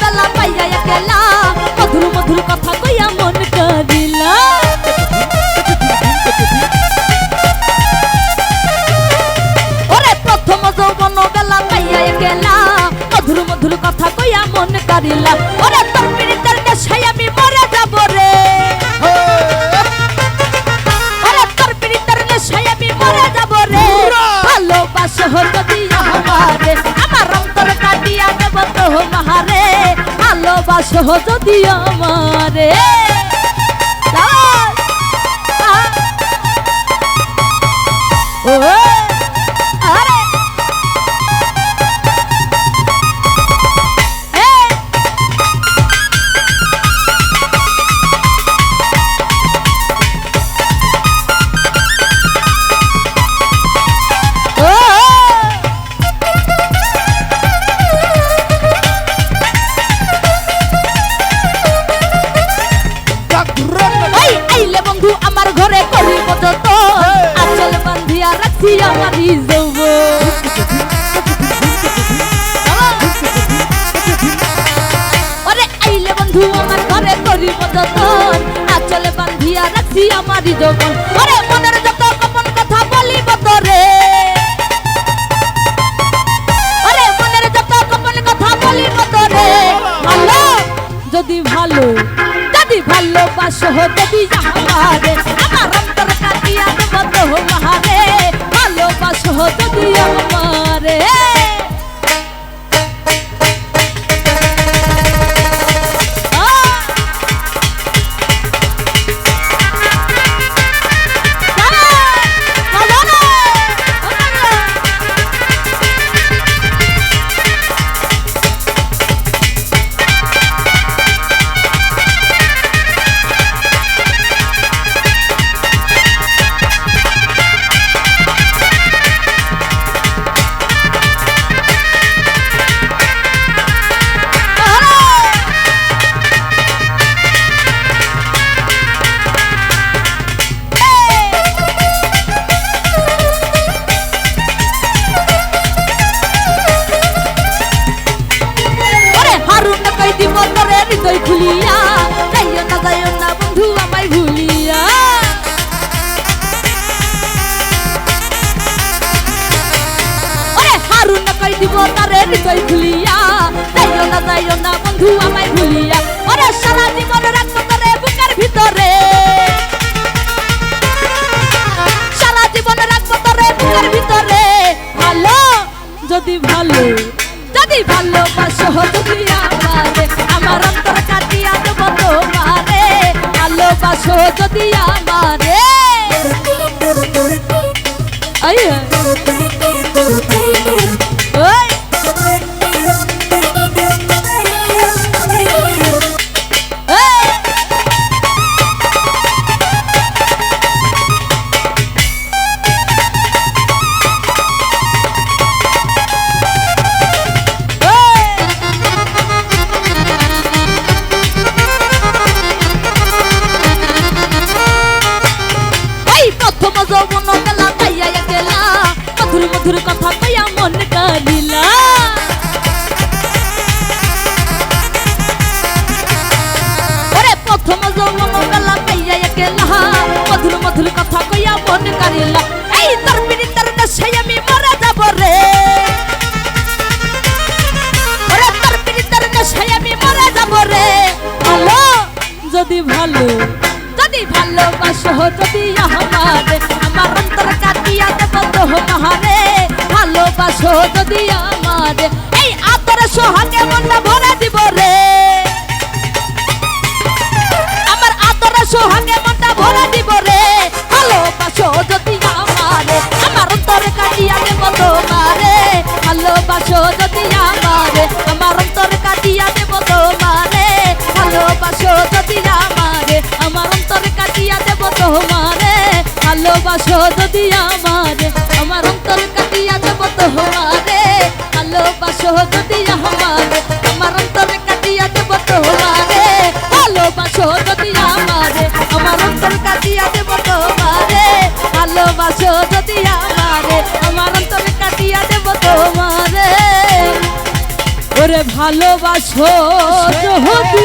বেলা পাইয়া গেলা মধুর মধুর কথা কইয়া মন করিলা ওরে প্রথম যৌবন বেলা পাইয়া গেলা মধুর মধুর কথা কইয়া মন করিলা ওরে ভালোবাসো যদি আমারে? ও রাখছি আমারই যৌবন ওরে মনের যত গোপন কথা বলিব তোরে। ওরে মনের যত গোপন কথা বলিব তোরে। ভালো যদি ভালো, যদি ভালোবাসো যদি আমারে, আমার অন্তর কাটিয়া দেব তোমারে ভালোবাসো যদি আমারে। খুলিয়া যাইও না যাইও না বন্ধু আমায় ভুলিয়া। ওরে হারুন কই দিব তারে হৃদয় খুলিয়া যাইও না যাইও না বন্ধু আমায় ভুলিয়া। ওরে সারা জীবন রাখব তোরে বুকের ভিতরে। সারা জীবন ভালো, যদি ভালো। যদি ভালোবাসো যদি আমারে আমার অন্তর কাটিয়া দেবো তোমারে। ভালোবাসো যদি আমারে। আই মধুর কথা কইয়া মন কালিলা এই তোর পিড়িতার নেশায় আমি মরে যাব রে। ওরে তোর পিড়িতার নেশায় আমি মরে যাব রে। ভালো, যদি ভালো, যদি ভালোবাসো, যদি আমারে, আমার অন্তর কাটিয়া দেব তো মহারে। ভালোবাসো, যদি আমারে, এই আদর সোহাগে মনটা ভরে দিব রে। ভালোবাসো যদি আমারে, আমার অন্তর কাটিয়া দেব তোমারে ভালোবাসো যদি আমারে, আমার অন্তর কাটিয়া দেব তোমারে ভালোবাসো যদি আমারে, আমার অন্তর কাটিয়া দেব তোমারে ভালোবাসো যদি আমারে, আমার অন্তর কাটিয়া দেব তোমারে ওরে ভালোবাসো যদি